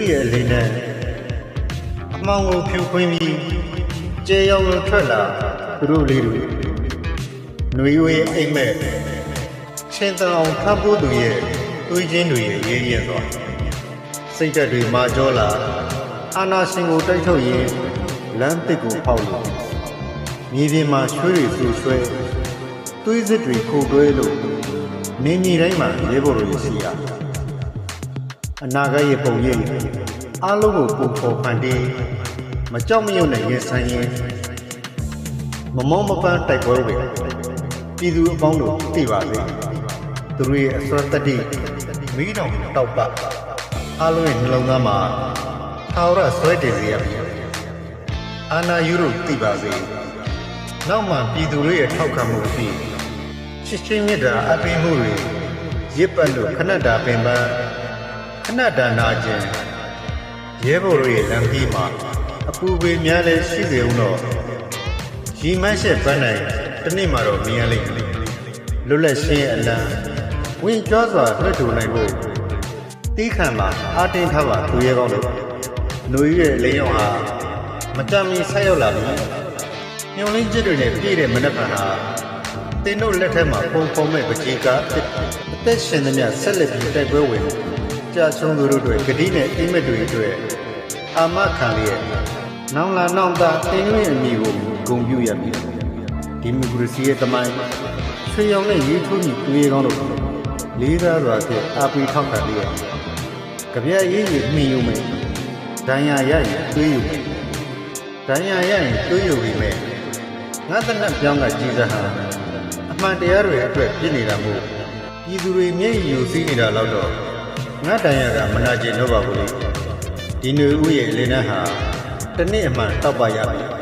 ဦးရဲ့အလေးနဲ့အမောင်ကိုဖြူခွင်းပြီးကျေရောက်လို့ထွက်လာသူတို့လေးတွေຫນွေဦးရဲ့အိမ်မက်ချင်းတအောင်ထပ်ဖို့သူရဲ့တွေးချင်းတွေရဲ့ရေးရင်သွားစိတ်ဓာတ်တွေမာကြောလာအာနာရှင်ကိုတိုက်ထုတ်ရင်လမ်းတစ်ကိုဖောက်လို့မြေပြင်မှာရွှေတွေဆူဆွဲသွေးစစ်တွေခိုတွဲလို့နေမြေတိုင်းမှာရဲဘော်တွေရှိရ အနာဂတ်ရဲ့ပုံရိပ်အားလုံးကိုပုံဖော်ဖန်တီးမကြောက်မရွံ့နဲ့ရင်ဆိုင်ရင်မမောမပန်းတိုက်ပွဲတွေပြည်သူအပေါင်းတို့သိပါစေသူတို့ရဲ့အစွမ်းတတ္တိမိတောင်တောက်ပအားလုံးရဲ့နှလုံးသားမှာထာဝရဆွဲတည်စေရမည်အာနာယူတို့သိပါစေနောက်မှပြည်သူတို့ရဲ့ထောက်ခံမှုအဖြစ်ချစ်ချင်းမြတ်တာအပိမှုတွေရစ်ပတ်လို့ခဏတာပင်ပန်း ခဏဒါနာခြင်းရဲဘော်တို့ရဲ့လမ်းပြီးမှာအပူပေများလည်းရှိစေဦးတော့ရီမတ်ရှက်ပန်းနိုင်တစ်နေ့မှာတော့မြင်ရလိမ့်မယ်လွတ်လပ်ရှင်းအလံဝင်ကြွားစွာလွှတ်ထူနိုင်ဖို့တီးခံမှာအာတင်းထားပါသူရဲကောင်းတို့ຫນွေရဲ့လိန်ရောင်ဟာမတမ်းမီဆက်ရောက်လာပြီညုံလင်းကျစ်တွေနဲ့ပြည့်တဲ့မနက်ဖြန်ဟာတင်းတို့လက်ထက်မှာပုံပုံမဲ့ပကြီးကအသက်ရှင်သမျှဆက်လက်ပြီးတိုက်ပွဲဝင် ကြာဆုံးသူတို့တွေဂတိနဲ့အိမ်မက်တွေအတွက်အာမခံလျက်နောင်လာနောင်သာတင်းတို့ရဲ့အမိကိုဂုဏ်ပြုရမည်ဒီမိုကရေစီရဲ့တမိုင်းချွေရောင်နဲ့ရေးထိုးညီသူရဲကောင်းတို့လေးစားစွာဖြင့်အာပီထောက်ခံလျက်ကြပြည့်ရေးရမိယူမယ်ဒဏ်ရာရရင်သွေးယူမယ်ဒဏ်ရာရရင်သွေးယူပြီမဲ့ငါတနက်ပြောင်းကကြီးစားဟာအမှန်တရားတွေအတွက်ပြည့်နေတာမို့ပြည်သူတွေမျက်ရည်ယူစီးနေတာတော့တော့ ငါတန်ရကမနာကျင်တော့ပါဘူးလေဒီຫນွေဥရဲ့အလင်းနဲ့ဟာတစ်နှစ်အမှန်တောက်ပါရပြီ